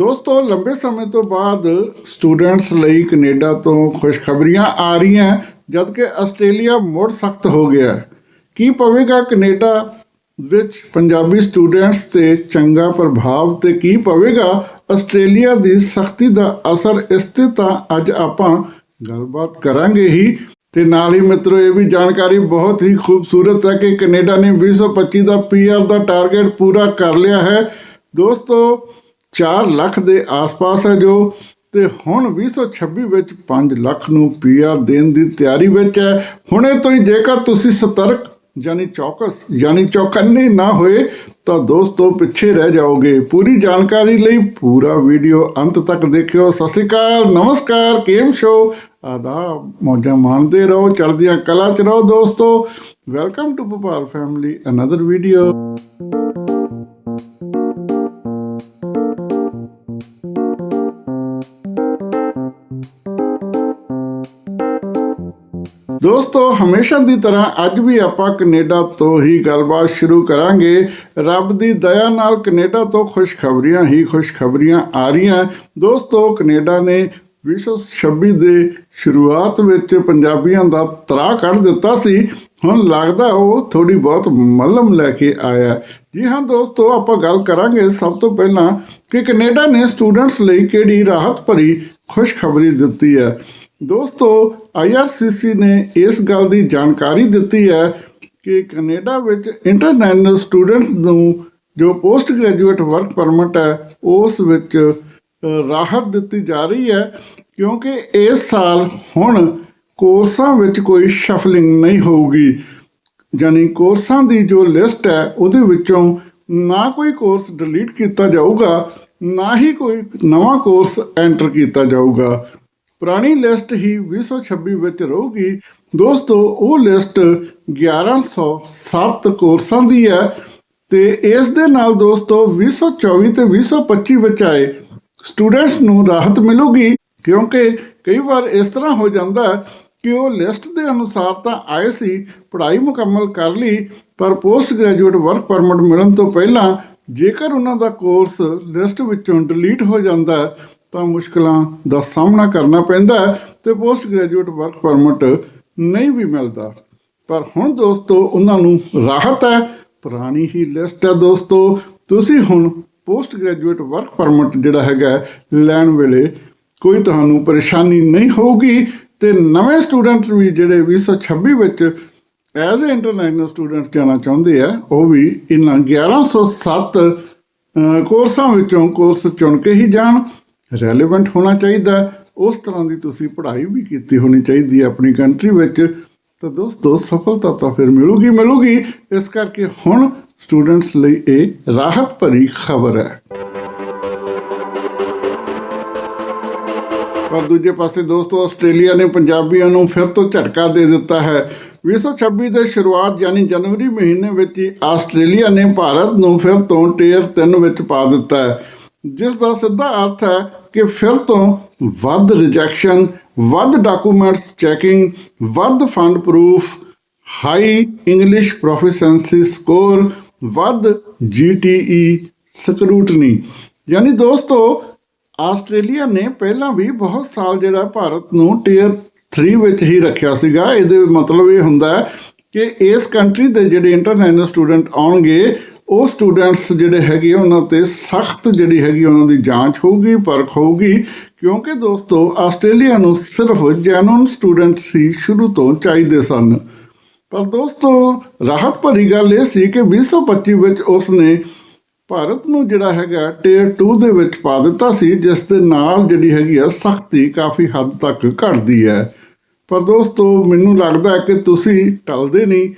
ਦੋਸਤੋ, ਲੰਬੇ ਸਮੇਂ ਤੋਂ ਬਾਅਦ ਸਟੂਡੈਂਟਸ ਲਈ ਕੈਨੇਡਾ ਤੋਂ ਖੁਸ਼ਖਬਰੀਆਂ ਆ ਰਹੀਆਂ, ਜਦਕਿ ਆਸਟ੍ਰੇਲੀਆ ਮੁੜ ਸਖਤ ਹੋ ਗਿਆ। ਕੀ ਪਵੇਗਾ ਕੈਨੇਡਾ ਵਿੱਚ ਪੰਜਾਬੀ ਸਟੂਡੈਂਟਸ ਤੇ ਚੰਗਾ ਪ੍ਰਭਾਵ ਤੇ ਕੀ ਪਵੇਗਾ? ਆਸਟ੍ਰੇਲੀਆ ਦੀ ਸਖਤੀ ਦਾ ਅਸਰ ਇਸ ਤੇ ਤਾਂ ਅੱਜ ਆਪਾਂ ਗੱਲਬਾਤ ਕਰਾਂਗੇ ਹੀ। ਤੇ ਨਾਲ ਹੀ ਮਿੱਤਰੋ, ਇਹ ਵੀ ਜਾਣਕਾਰੀ ਬਹੁਤ ਹੀ ਖੂਬਸੂਰਤ ਹੈ ਕਿ ਕੈਨੇਡਾ ਨੇ 2025 ਦਾ ਪੀਆਰ ਦਾ ਟਾਰਗੇਟ ਪੂਰਾ ਕਰ ਲਿਆ ਹੈ। ਦੋਸਤੋ 4 ਲੱਖ ਦੇ ਆਸ-ਪਾਸ ਹੈ ਜੋ ਤੇ ਹੁਣ 2026 ਵਿੱਚ 5 ਲੱਖ ਨੂੰ ਪੀਆਰ ਦੇਣ ਦੀ ਤਿਆਰੀ ਵਿੱਚ ਹੈ। ਹੁਣੇ ਤੋਂ ਹੀ ਜੇਕਰ ਤੁਸੀਂ ਸਤਰਕ ਯਾਨੀ ਚੌਕਸ, ਯਾਨੀ ਚੌਕੰਨੇ ਨਾ ਹੋਏ, ਤਾਂ ਦੋਸਤੋ ਪਿੱਛੇ ਰਹਿ ਜਾਓਗੇ। ਪੂਰੀ ਜਾਣਕਾਰੀ ਲਈ ਪੂਰਾ ਵੀਡੀਓ ਅੰਤ ਤੱਕ ਦੇਖਿਓ। ਸਤਿ ਸ਼੍ਰੀ ਅਕਾਲ, ਨਮਸਕਾਰ, ਕੇਮ ਸ਼ੋ? ਆਦਾਬ, ਮੌਜਾਂ ਮਾਣਦੇ ਰਹੋ, ਚੜ੍ਹਦੀਆਂ ਕਲਾ ਚ ਰਹੋ ਦੋਸਤੋ। Welcome to Bhopal family another video ਦੋਸਤੋ, ਹਮੇਸ਼ਾ ਦੀ ਤਰ੍ਹਾਂ ਅੱਜ ਵੀ ਆਪਾਂ ਕੈਨੇਡਾ ਤੋਂ ਹੀ ਗੱਲਬਾਤ ਸ਼ੁਰੂ ਕਰਾਂਗੇ। ਰੱਬ ਦੀ ਦਇਆ ਨਾਲ ਕੈਨੇਡਾ ਤੋਂ ਖੁਸ਼ਖਬਰੀਆਂ ਹੀ ਖੁਸ਼ਖਬਰੀਆਂ ਆ ਰਹੀਆਂ। ਦੋਸਤੋ, ਕੈਨੇਡਾ ਨੇ 2026 ਦੇ ਸ਼ੁਰੂਆਤ ਵਿੱਚ ਪੰਜਾਬੀਆਂ ਦਾ ਤਰਾ ਕੱਢ ਦਿੱਤਾ ਸੀ। ਹੁਣ ਲੱਗਦਾ ਉਹ ਥੋੜੀ ਬਹੁਤ ਮੱਲਮ ਲੈ ਕੇ ਆਇਆ। ਜੀ ਹਾਂ ਦੋਸਤੋ, ਆਪਾਂ ਗੱਲ ਕਰਾਂਗੇ ਸਭ ਤੋਂ ਪਹਿਲਾਂ ਕਿ ਕੈਨੇਡਾ ਨੇ ਸਟੂਡੈਂਟਸ ਲਈ ਕਿਹੜੀ ਰਾਹਤ ਭਰੀ ਖੁਸ਼ਖਬਰੀ ਦਿੱਤੀ ਹੈ। ਦੋਸਤੋ IRCC ਨੇ ਇਸ ਗੱਲ ਦੀ ਜਾਣਕਾਰੀ ਦਿੱਤੀ ਹੈ ਕਿ ਕੈਨੇਡਾ ਵਿੱਚ ਇੰਟਰਨੈਸ਼ਨਲ ਸਟੂਡੈਂਟਸ ਨੂੰ ਜੋ ਪੋਸਟ ਗ੍ਰੈਜੂਏਟ ਵਰਕ ਪਰਮਿਟ ਹੈ, ਉਸ ਵਿੱਚ ਰਾਹਤ ਦਿੱਤੀ ਜਾ ਰਹੀ ਹੈ ਕਿਉਂਕਿ ਇਸ ਸਾਲ ਹੁਣ ਕੋਰਸਾਂ ਵਿੱਚ ਕੋਈ ਸ਼ਫਲਿੰਗ ਨਹੀਂ ਹੋਊਗੀ। ਯਾਨੀ ਕੋਰਸਾਂ ਦੀ ਜੋ ਲਿਸਟ ਹੈ, ਉਹਦੇ ਵਿੱਚੋਂ ਨਾ ਕੋਈ ਕੋਰਸ ਡਿਲੀਟ ਕੀਤਾ ਜਾਊਗਾ, ਨਾ ਹੀ ਕੋਈ ਨਵਾਂ ਕੋਰਸ ਐਂਟਰ ਕੀਤਾ ਜਾਊਗਾ। ਪੁਰਾਣੀ ਲਿਸਟ ਹੀ 2026 ਵਿੱਚ ਰਹੂਗੀ। ਦੋਸਤੋ, ਉਹ ਲਿਸਟ 1107 ਕੋਰਸਾਂ ਦੀ ਹੈ ਤੇ ਇਸ ਦੇ ਨਾਲ ਦੋਸਤੋ 2024 ਤੇ 2025 ਵਿੱਚ ਆਏ ਸਟੂਡੈਂਟਸ ਨੂੰ ਰਾਹਤ ਮਿਲੂਗੀ ਕਿਉਂਕਿ ਕਈ ਵਾਰ ਇਸ ਤਰ੍ਹਾਂ ਹੋ ਜਾਂਦਾ ਕਿ ਉਹ ਲਿਸਟ ਦੇ ਅਨੁਸਾਰ ਤਾਂ ਆਏ ਸੀ, ਪੜ੍ਹਾਈ ਮੁਕੰਮਲ ਕਰ ਲਈ, ਪਰ ਪੋਸਟ ਗ੍ਰੈਜੂਏਟ ਵਰਕ ਪਰਮਿਟ ਮਿਲਣ ਤੋਂ ਪਹਿਲਾਂ ਜੇਕਰ ਉਹਨਾਂ ਦਾ ਕੋਰਸ ਲਿਸਟ ਵਿੱਚੋਂ ਡਿਲੀਟ ਹੋ ਜਾਂਦਾ ਤਾਂ ਮੁਸ਼ਕਲਾਂ ਦਾ ਸਾਹਮਣਾ ਕਰਨਾ ਪੈਂਦਾ ਹੈ ਤੇ ਪੋਸਟ ਗ੍ਰੈਜੂਏਟ ਵਰਕ ਪਰਮਿਟ ਨਹੀਂ ਵੀ ਮਿਲਦਾ। ਪਰ ਹੁਣ ਦੋਸਤੋ ਉਹਨਾਂ ਨੂੰ ਰਾਹਤ ਹੈ। ਪੁਰਾਣੀ ਹੀ ਲਿਸਟ ਹੈ ਦੋਸਤੋ। ਤੁਸੀਂ ਹੁਣ ਪੋਸਟ ਗ੍ਰੈਜੂਏਟ ਵਰਕ ਪਰਮਿਟ ਜਿਹੜਾ ਹੈਗਾ ਲੈਣ ਵੇਲੇ ਕੋਈ ਤੁਹਾਨੂੰ ਪਰੇਸ਼ਾਨੀ ਨਹੀਂ ਹੋਊਗੀ ਤੇ ਨਵੇਂ ਸਟੂਡੈਂਟ ਵੀ ਜਿਹੜੇ 2026 ਵਿੱਚ ਐਜ਼ ਅ ਇੰਟਰਨੈਸ਼ਨਲ ਸਟੂਡੈਂਟ ਜਾਣਾ ਚਾਹੁੰਦੇ ਆ ਉਹ ਵੀ ਇਹਨਾਂ 1107 ਅਹ, ਕੋਰਸਾਂ ਵਿੱਚੋਂ ਕੋਰਸ ਚੁਣ ਕੇ ਹੀ ਜਾਣ। ਰੈਲੇਵੈਂਟ ਹੋਣਾ ਚਾਹੀਦਾ। ਉਸ ਤਰ੍ਹਾਂ ਦੀ ਤੁਸੀਂ ਪੜ੍ਹਾਈ ਵੀ ਕੀਤੀ ਹੋਣੀ ਚਾਹੀਦੀ ਹੈ ਆਪਣੀ ਕੰਟਰੀ ਵਿੱਚ। ਤਾਂ ਦੋਸਤੋ, ਸਫਲਤਾ ਤਾਂ ਫਿਰ ਮਿਲੂਗੀ ਮਿਲੂਗੀ। ਇਸ ਕਰਕੇ ਹੁਣ ਸਟੂਡੈਂਟਸ ਲਈ ਇਹ ਰਾਹਤ ਭਰੀ ਖਬਰ ਹੈ। ਪਰ ਦੂਜੇ ਪਾਸੇ ਦੋਸਤੋ, ਆਸਟ੍ਰੇਲੀਆ ਨੇ ਪੰਜਾਬੀਆਂ ਨੂੰ ਫਿਰ ਤੋਂ ਝਟਕਾ ਦੇ ਦਿੱਤਾ ਹੈ। 2026 ਦੇ ਸ਼ੁਰੂਆਤ ਯਾਨੀ ਜਨਵਰੀ ਮਹੀਨੇ ਵਿੱਚ ਹੀ ਆਸਟ੍ਰੇਲੀਆ ਨੇ ਭਾਰਤ ਨੂੰ ਫਿਰ ਤੋਂ ਟੀਅਰ 3 ਵਿੱਚ ਪਾ ਦਿੱਤਾ ਹੈ। ਜਿਸ ਦਾ ਸਿੱਧਾ ਅਰਥ ਹੈ ਕਿ ਫਿਰ ਤੋਂ ਵੱਧ ਰਿਜੈਕਸ਼ਨ ਵੱਧ ਡਾਕੂਮੈਂਟਸ ਚੈਕਿੰਗ ਵੱਧ fund proof high English proficiency score ਵੱਧ ਜੀਟੀਈ ਸਕਰੂਟਨੀ ਯਾਨੀ ਦੋਸਤੋ, ਆਸਟ੍ਰੇਲੀਆ ਨੇ ਪਹਿਲਾਂ ਵੀ ਬਹੁਤ ਸਾਲ ਜਿਹੜਾ ਭਾਰਤ ਨੂੰ ਟੀਅਰ 3 ਵਿੱਚ ਹੀ ਰੱਖਿਆ ਸੀਗਾ। ਇਹਦੇ ਮਤਲਬ ਇਹ ਹੁੰਦਾ ਕਿ ਇਸ ਕੰਟਰੀ ਦੇ ਜਿਹੜੇ ਇੰਟਰਨੈਸ਼ਨਲ ਸਟੂਡੈਂਟ ਆਉਣਗੇ ਉਹ ਸਟੂਡੈਂਟਸ ਜਿਹੜੇ ਹੈਗੇ ਆ, ਉਹਨਾਂ ਤੇ ਸਖਤ ਜਿਹੜੀ ਹੈਗੀ ਉਹਨਾਂ ਦੀ ਜਾਂਚ ਹੋਊਗੀ ਪਰਖ ਹੋਊਗੀ ਕਿਉਂਕਿ ਦੋਸਤੋ ਆਸਟ੍ਰੇਲੀਆ ਨੂੰ ਸਿਰਫ ਜੈਨੂਨ ਸਟੂਡੈਂਟਸ ਹੀ ਸ਼ੁਰੂ ਤੋਂ ਚਾਹੀਦੇ ਸਨ। ਪਰ ਦੋਸਤੋ ਰਾਹਤ ਭਰੀ ਗੱਲ ਇਹ ਸੀ ਕਿ 2025 ਵਿੱਚ ਉਸ ਨੇ ਭਾਰਤ ਨੂੰ ਜਿਹੜਾ ਹੈਗਾ ਟੀਅਰ 2 ਦੇ ਵਿੱਚ ਪਾ ਦਿੱਤਾ ਸੀ ਜਿਸ ਦੇ ਨਾਲ ਜਿਹੜੀ ਹੈਗੀ ਆ ਸਖਤੀ ਕਾਫੀ ਹੱਦ ਤੱਕ ਘਟਦੀ ਹੈ। ਪਰ ਦੋਸਤੋ ਮੈਨੂੰ ਲੱਗਦਾ ਹੈ ਕਿ ਤੁਸੀਂ ਟਲਦੇ ਨਹੀਂ।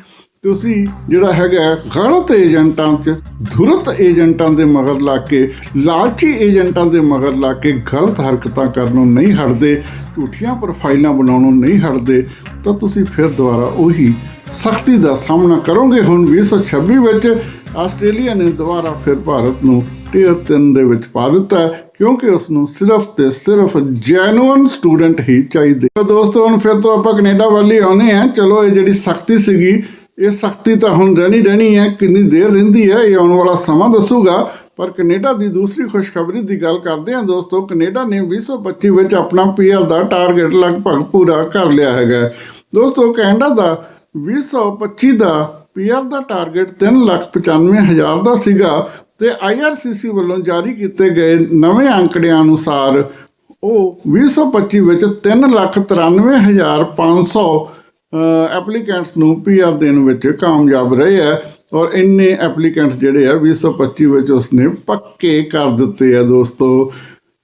ਤੁਸੀਂ ਜਿਹੜਾ ਹੈਗਾ ਗਲਤ ਏਜੰਟਾਂ 'ਚ, ਧੁਰਤ ਏਜੰਟਾਂ ਦੇ ਮਗਰ ਲਾ ਕੇ, ਲਾਲਚੀ ਏਜੰਟਾਂ ਦੇ ਮਗਰ ਲਾ ਕੇ ਗਲਤ ਹਰਕਤਾਂ ਕਰਨੋਂ ਨਹੀਂ ਹਟਦੇ, ਝੂਠੀਆਂ ਪ੍ਰੋਫਾਈਲਾਂ ਬਣਾਉਣੋਂ ਨਹੀਂ ਹਟਦੇ, ਤਾਂ ਤੁਸੀਂ ਫਿਰ ਦੁਬਾਰਾ ਉਹੀ ਸਖਤੀ ਦਾ ਸਾਹਮਣਾ ਕਰੋਗੇ ਹੁਣ 2026 ਵਿੱਚ। ਆਸਟ੍ਰੇਲੀਆ ਨੇ ਦੁਬਾਰਾ ਫਿਰ ਭਾਰਤ ਨੂੰ ਟੀਅਰ 3 ਦੇ ਵਿੱਚ ਪਾ ਦਿੱਤਾ ਕਿਉਂਕਿ ਉਸ ਨੂੰ ਸਿਰਫ ਤੇ ਸਿਰਫ ਜੈਨੂਅਨ ਸਟੂਡੈਂਟ ਹੀ ਚਾਹੀਦੇ। ਤਾਂ ਦੋਸਤੋ, ਹੁਣ ਫਿਰ ਤੋਂ ਆਪਾਂ ਕੈਨੇਡਾ ਵੱਲ ਹੀ ਆਉਨੇ ਆ ਚਲੋ, ਇਹ ਜਿਹੜੀ ਸਖਤੀ ਸੀਗੀ ਇਹ ਸਖਤੀ ਤਾਂ ਹੁਣ ਰਹਿਣੀ ਰਹਿਣੀ ਹੈ, ਕਿੰਨੀ ਦੇਰ ਰਹਿੰਦੀ ਹੈ, ਇਹ ਆਉਣ ਵਾਲਾ ਸਮਾਂ ਦੱਸੂਗਾ। ਪਰ ਕੈਨੇਡਾ ਦੀ ਦੂਸਰੀ ਖੁਸ਼ਖਬਰੀ ਦੀ ਗੱਲ ਕਰਦੇ ਹਾਂ ਦੋਸਤੋ, ਕੈਨੇਡਾ ਨੇ 2025 ਵਿੱਚ ਆਪਣਾ ਪੀਆਰ ਦਾ ਟਾਰਗੇਟ ਲਗਭਗ ਪੂਰਾ ਕਰ ਲਿਆ ਹੈਗਾ। ਦੋਸਤੋ, ਕੈਨੇਡਾ ਦਾ 2025 ਦਾ ਪੀਆਰ ਦਾ ਟਾਰਗੇਟ 395000 ਦਾ ਸੀਗਾ ਤੇ ਆਈਆਰਸੀਸੀ ਵੱਲੋਂ ਜਾਰੀ ਕੀਤੇ ਗਏ ਨਵੇਂ ਅੰਕੜਿਆਂ ਅਨੁਸਾਰ ਉਹ 2025 ਵਿੱਚ 393500 ਐਪਲੀਕੈਂਟਸ ਨੂੰ ਪੀਆਰ ਦੇਣ ਵਿੱਚ ਕਾਮਯਾਬ ਰਹੇ ਹੈ ਔਰ ਇੰਨੇ ਐਪਲੀਕੈਂਟਸ ਜਿਹੜੇ ਆ 2025 ਵਿੱਚ ਉਸਨੇ ਪੱਕੇ ਕਰ ਦਿੱਤੇ ਆ ਦੋਸਤੋ।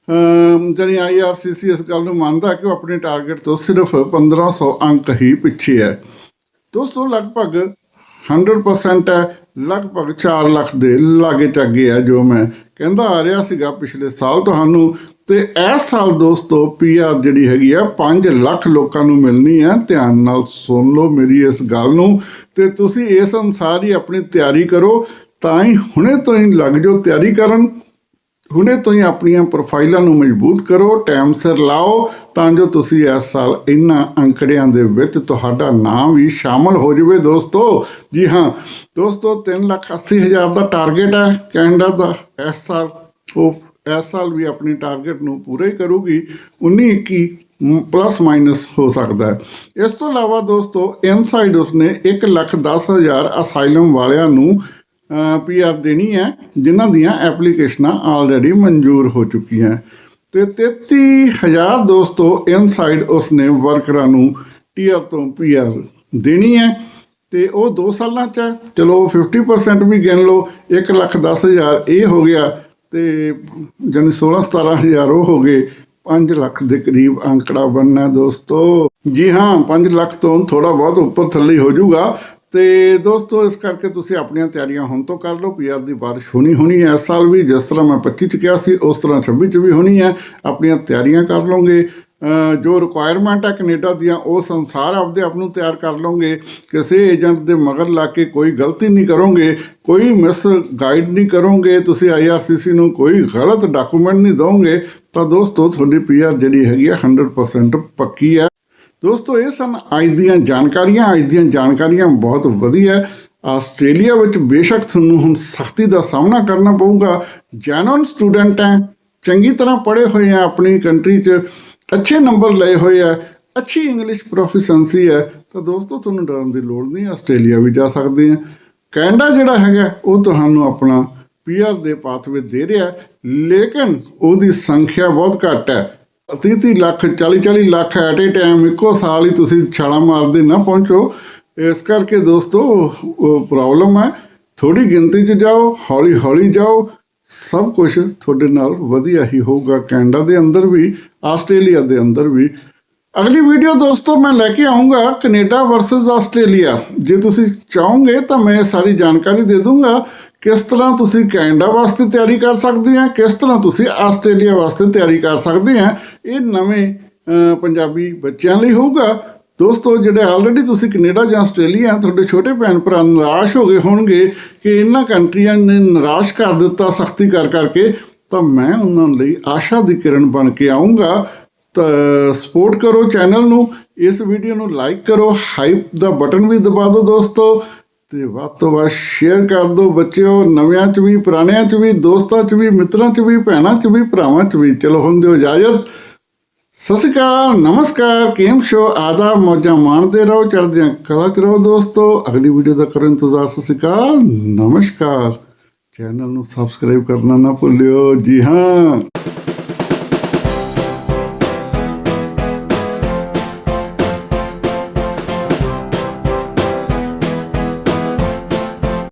ਅਮ ਜਾਨੀ ਆਈਆਰਸੀਸੀ ਇਸ ਗੱਲ ਨੂੰ ਮੰਨਦਾ ਕਿ ਉਹ ਆਪਣੇ ਟਾਰਗੇਟ ਤੋਂ ਸਿਰਫ 1500 ਅੰਕ ਹੀ ਪਿੱਛੇ ਹੈ ਦੋਸਤੋ, ਲਗਭਗ 100% ਹੈ ਲਗਭਗ 4 ਲੱਖ ਦੇ ਲਾਗੇ ਚਾਗੇ ਆ ਜੋ ਮੈਂ ਕਹਿੰਦਾ ਆ ਰਿਹਾ ਸੀਗਾ ਪਿਛਲੇ ਸਾਲ ਤੁਹਾਨੂੰ। ਤੇ ਇਸ ਸਾਲ ਦੋਸਤੋ ਪੀਆਰ ਜਿਹੜੀ ਹੈਗੀ ਆ 5 ਲੱਖ ਲੋਕਾਂ ਨੂੰ ਮਿਲਣੀ ਹੈ ਧਿਆਨ ਨਾਲ ਸੁਣ ਲਓ ਮੇਰੀ ਇਸ ਗੱਲ ਨੂੰ ਤੇ ਤੁਸੀਂ ਇਸ ਅਨੁਸਾਰ ਹੀ ਆਪਣੀ ਤਿਆਰੀ ਕਰੋ, ਤਾਂ ਹੀ ਹੁਣੇ ਤੋਂ ਹੀ ਲੱਗ ਜਾਓ ਤਿਆਰੀ ਕਰਨ। ਹੁਣੇ ਤੋਂ ਹੀ ਆਪਣੀਆਂ ਪ੍ਰੋਫਾਈਲਾਂ ਨੂੰ ਮਜ਼ਬੂਤ ਕਰੋ, ਟਾਈਮ ਸਿਰ ਲਾਓ, ਤਾਂ ਜੋ ਤੁਸੀਂ ਇਸ ਸਾਲ ਇਹਨਾਂ ਅੰਕੜਿਆਂ ਦੇ ਵਿੱਚ ਤੁਹਾਡਾ ਨਾਮ ਵੀ ਸ਼ਾਮਲ ਹੋ ਜਾਵੇ ਦੋਸਤੋ। ਜੀ ਹਾਂ, ਦੋਸਤੋ 380000 ਦਾ ਟਾਰਗੇਟ ਹੈ ਕੈਨੇਡਾ ਦਾ। ਇਸ ਸਾਲ ਉਹ ਇਸ ਸਾਲ ਵੀ ਆਪਣੀ ਟਾਰਗੇਟ ਨੂੰ ਪੂਰਾ ਹੀ ਕਰੂਗੀ 19 21 ਪਲੱਸ ਮਾਈਨਸ ਹੋ ਸਕਦਾ ਹੈ। ਇਸ ਤੋਂ ਇਲਾਵਾ ਦੋਸਤੋ ਇਨਸਾਈਡ ਉਸਨੇ 110000 ਅਸਾਈਲਮ ਵਾਲਿਆਂ ਨੂੰ ਪੀਆਰ ਦੇਣੀ ਹੈ, ਜਿਨ੍ਹਾਂ ਦੀਆਂ ਐਪਲੀਕੇਸ਼ਨਾਂ ਆਲਰੇਡੀ ਮਨਜ਼ੂਰ ਹੋ ਚੁੱਕੀਆਂ ਤੇ 33000 ਦੋਸਤੋ ਇਨਸਾਈਡ ਉਸਨੇ ਵਰਕਰਾਂ ਨੂੰ ਟੀਆਰ ਤੋਂ ਪੀਆਰ ਦੇਣੀ ਹੈ। ਤੇ ਉਹ 2 ਸਾਲਾਂ ਚ ਹੈ। ਚਲੋ 50% ਵੀ ਗਿਣ ਲਓ 110000 ਇਹ ਹੋ ਗਿਆ। ਤੇ ਜਾਨੀ 16 17000 ਉਹ ਹੋ ਗਏ 5 ਲੱਖ ਦੇ ਕਰੀਬ ਅੰਕੜਾ ਬਣਨਾ ਦੋਸਤੋ। ਜੀ ਹਾਂ 5 ਲੱਖ ਤੋਂ ਥੋੜਾ ਬਹੁਤ ਉੱਪਰ ਥੱਲੇ ਹੋ ਜਾਊਗਾ। ਤੇ ਦੋਸਤੋ, ਇਸ ਕਰਕੇ ਤੁਸੀਂ ਆਪਣੀਆਂ ਤਿਆਰੀਆਂ ਹੁਣ ਤੋਂ ਕਰ ਲਓ ਪੀਆਰ ਦੀ ਬਾਰਿਸ਼ ਹੋਣੀ ਹੋਣੀ ਹੈ। ਇਸ ਸਾਲ ਵੀ ਜਿਸ ਤਰ੍ਹਾਂ ਮੈਂ 25 ਚ ਕਿਹਾ ਸੀ, ਉਸ ਤਰ੍ਹਾਂ 26 ਚ ਵੀ ਹੋਣੀ ਹੈ। ਆਪਣੀਆਂ ਤਿਆਰੀਆਂ ਕਰ ਲਓਗੇ। ਜੋ ਰਿਕੁਆਇਰਮੈਂਟ ਹੈ ਕੈਨੇਡਾ ਦੀਆਂ, ਉਹ ਸੰਸਾਰ ਆਪਦੇ ਆਪ ਨੂੰ ਤਿਆਰ ਕਰ ਲਓਗੇ। ਕਿਸੇ ਏਜੰਟ ਦੇ ਮਗਰ ਲਾ ਕੇ ਕੋਈ ਗਲਤੀ ਨਹੀਂ ਕਰੋਗੇ, ਕੋਈ ਮਿਸ ਗਾਈਡ ਨਹੀਂ ਕਰੋਗੇ, ਤੁਸੀਂ ਆਈਆਰਸੀਸੀ ਨੂੰ ਕੋਈ ਗਲਤ ਡਾਕੂਮੈਂਟ ਨਹੀਂ ਦੋਗੇ ਤਾਂ ਦੋਸਤੋ ਤੁਹਾਡੀ ਪੀਆਰ ਜਿਹੜੀ ਹੈਗੀ ਹੈ 100% ਪੱਕੀ ਹੈ। ਦੋਸਤੋ, ਇਹ ਸਨ ਅੱਜ ਦੀਆਂ ਜਾਣਕਾਰੀਆਂ। ਅੱਜ ਦੀਆਂ ਜਾਣਕਾਰੀਆਂ ਬਹੁਤ ਵਧੀਆ ਆਸਟ੍ਰੇਲੀਆ ਵਿੱਚ ਬੇਸ਼ੱਕ ਤੁਹਾਨੂੰ ਹੁਣ ਸਖਤੀ ਦਾ ਸਾਹਮਣਾ ਕਰਨਾ ਪਊਗਾ। ਜੈਨੂਨ ਸਟੂਡੈਂਟ ਹੈ, ਚੰਗੀ ਤਰ੍ਹਾਂ ਪੜ੍ਹੇ ਹੋਏ ਆ ਆਪਣੀ ਕੰਟਰੀ 'ਚ। ਅੱਛੇ ਨੰਬਰ ਲਏ ਹੋਏ ਆ, ਅੱਛੀ ਇੰਗਲਿਸ਼ ਪ੍ਰੋਫੀਸ਼ੈਂਸੀ ਹੈ ਤਾਂ ਦੋਸਤੋ ਤੁਹਾਨੂੰ ਡਰਨ ਦੀ ਲੋੜ ਨਹੀਂ, ਆਸਟ੍ਰੇਲੀਆ ਵੀ ਜਾ ਸਕਦੇ ਆ। ਕੈਨੇਡਾ ਜਿਹੜਾ ਹੈਗਾ, ਉਹ ਤੁਹਾਨੂੰ ਆਪਣਾ ਪੀਆਰ ਦੇ ਪਾਥਵੇ ਦੇ ਰਿਹਾ, ਲੇਕਿਨ ਉਹਦੀ ਸੰਖਿਆ ਬਹੁਤ ਘੱਟ ਹੈ। 30 30 lakh 40 40 lakh at a time ਇੱਕੋ ਸਾਲ ਹੀ ਤੁਸੀਂ ਛਾਲਾਂ ਮਾਰਦੇ ਨਾ ਪਹੁੰਚੋ। ਇਸ ਕਰਕੇ ਦੋਸਤੋ ਪ੍ਰੋਬਲਮ ਹੈ। ਥੋੜੀ ਗਿਣਤੀ 'ਚ ਜਾਓ ਹੌਲੀ ਹੌਲੀ ਜਾਓ ਸਭ ਕੁਝ ਤੁਹਾਡੇ ਨਾਲ ਵਧੀਆ ਹੀ ਹੋਊਗਾ। ਕੈਨੇਡਾ ਦੇ ਅੰਦਰ ਵੀ, ਆਸਟ੍ਰੇਲੀਆ ਦੇ ਅੰਦਰ ਵੀ। ਅਗਲੀ ਵੀਡੀਓ ਦੋਸਤੋ, ਮੈਂ ਲੈ ਕੇ ਆਉਂਗਾ ਕੈਨੇਡਾ ਵਰਸਸ ਆਸਟ੍ਰੇਲੀਆ। ਜੇ ਤੁਸੀਂ ਚਾਹੋਗੇ ਤਾਂ ਮੈਂ ਇਹ ਸਾਰੀ ਜਾਣਕਾਰੀ ਦੇ ਦੂੰਗਾ ਕਿਸ ਤਰ੍ਹਾਂ ਤੁਸੀਂ ਕੈਨੇਡਾ ਵਾਸਤੇ ਤਿਆਰੀ ਕਰ ਸਕਦੇ ਆ, ਕਿਸ ਤਰ੍ਹਾਂ ਤੁਸੀਂ ਆਸਟ੍ਰੇਲੀਆ ਵਾਸਤੇ ਤਿਆਰੀ ਕਰ ਸਕਦੇ ਆ। ਇਹ ਨਵੇਂ ਪੰਜਾਬੀ ਬੱਚਿਆਂ ਲਈ ਹੋਊਗਾ। ਦੋਸਤੋ, ਜਿਹੜੇ ਆਲਰੇਡੀ ਤੁਸੀਂ ਕੈਨੇਡਾ ਜਾਂ ਆਸਟ੍ਰੇਲੀਆ, ਤੁਹਾਡੇ ਛੋਟੇ ਭੈਣ ਭਰਾ ਨਿਰਾਸ਼ ਹੋ ਗਏ ਹੋਣਗੇ ਕਿ ਇਹਨਾਂ ਕੰਟਰੀਆਂ ਨੇ ਨਿਰਾਸ਼ ਕਰ ਦਿੱਤਾ, ਸਖਤੀ ਕਰ ਕਰਕੇ, ਤਾਂ ਮੈਂ ਉਹਨਾਂ ਲਈ ਆਸ਼ਾ ਦੀ ਕਿਰਨ ਬਣ ਕੇ ਆਉਂਗਾ ਤਾਂ ਸਪੋਰਟ ਕਰੋ ਚੈਨਲ ਨੂੰ, ਇਸ ਵੀਡੀਓ ਨੂੰ ਲਾਈਕ ਕਰੋ ਹਾਈਪ ਦਾ ਬਟਨ ਵੀ ਦਬਾ ਦਿਓ ਦੋਸਤੋ, ਤੇ ਵੱਧ ਤੋਂ ਵੱਧ ਸ਼ੇਅਰ ਕਰ ਦਿਓ ਬੱਚਿਓ, ਨਵਿਆਂ ਚ ਵੀ, ਪੁਰਾਣਿਆਂ ਚ ਵੀ, ਦੋਸਤਾਂ ਚ ਵੀ, ਮਿੱਤਰਾਂ ਚ ਵੀ, ਭੈਣਾਂ ਚ ਵੀ, ਭਰਾਵਾਂ ਚ ਵੀ, ਚਲੋ ਹੁੰਦੇ ਹੋ ਇਜਾਜ਼ਤ। ਸਤਿ ਸ਼੍ਰੀ ਅਕਾਲ, ਨਮਸਕਾਰ ਕੇਮ ਸ਼ੋ, ਆਦਾਬ, ਮੌਜਾਂ ਮਾਣਦੇ ਰਹੋ ਚੜ੍ਹਦੀਆਂ ਕਲਾ ਚ ਰਹੋ ਦੋਸਤੋ। ਅਗਲੀ ਵੀਡੀਓ ਦਾ ਕਰੋ ਇੰਤਜ਼ਾਰ ਸਤਿ ਸ਼੍ਰੀ ਅਕਾਲ, ਨਮਸਕਾਰ। ਚੈਨਲ ਨੂੰ ਸਬਸਕ੍ਰਾਈਬ ਕਰਨਾ ਨਾ ਭੁੱਲਿਓ। ਜੀ ਹਾਂ।